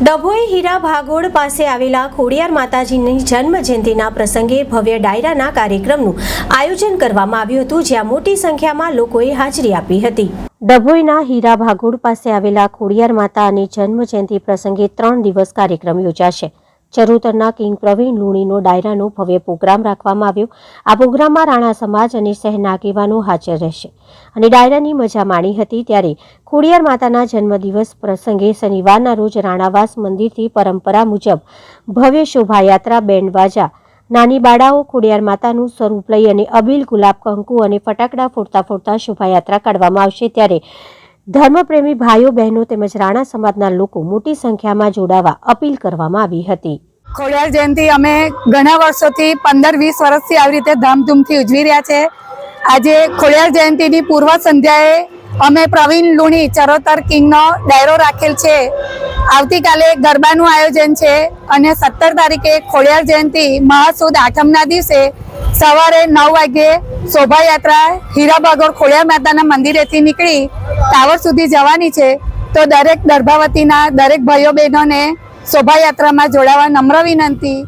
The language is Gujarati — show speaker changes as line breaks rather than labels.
ડભોઈ હીરા ભાગોળ પાસે આવેલા ખોડિયાર માતાજીની જન્મ જયંતિના પ્રસંગે ભવ્ય ડાયરાના કાર્યક્રમનું આયોજન કરવામાં આવ્યું હતું, જ્યાં મોટી સંખ્યામાં લોકોએ હાજરી આપી હતી. ડભોઈના હીરા ભાગોળ પાસે આવેલા ખોડિયાર માતાની જન્મ જયંતિ પ્રસંગે ત્રણ દિવસ કાર્યક્રમ યોજાશે. ચરોતરના કિંગ પ્રવીણ લુણીનો ડાયરાનો ભવ્ય પ્રોગ્રામ રાખવામાં આવ્યો. આ પ્રોગ્રામમાં રાણા સમાજ અને શહેરના આગેવાનો હાજર રહેશે. અને ડાયરાની મજા માણી હતી ત્યારે ખોડિયાર માતાના જન્મદિવસ પ્રસંગે શનિવારના રોજ રાણાવાસ મંદિરથી પરંપરા મુજબ ભવ્ય શોભાયાત્રા બેન્ડ બાજા નાની બાળાઓ ખોડિયાર માતાનું સ્વરૂપ લઈ અને અબીલ ગુલાબ કંકુ અને ફટાકડા ફોડતા ફોડતા શોભાયાત્રા કાઢવામાં આવશે ત્યારે ધર્મપ્રેમી ભાઈઓ બહેનો તેમજ રાણા સમાજના લોકો મોટી સંખ્યામાં જોડાવા અપીલ કરવામાં આવી હતી.
ખોડિયાર જયંતિ અમે ઘણા વર્ષોથી પંદર, વીસ વર્ષથી આવી રીતે ધામધૂમથી ઉજવી રહ્યા છે. આજે ખોડિયાર જયંતિની પૂર્વ સંધ્યાએ અમે પ્રવીણ લુણી, ચરોતર કિંગનો ડાયરો રાખેલ છે. આવતીકાલે ગરબાનું આયોજન છે અને સત્તર તારીખે ખોડિયાર જયંતિ મહાસુદ આઠમના દિવસે સવારે નવ વાગ્યે શોભાયાત્રા હીરાબાગોર ખોડિયાર માતાના મંદિરેથી નીકળી ટાવર સુધી જવાની છે. તો દરેક દર્ભાવતીના દરેક ભાઈઓ બહેનોને શોભાયાત્રામાં જોડાવા નમ્ર વિનંતી.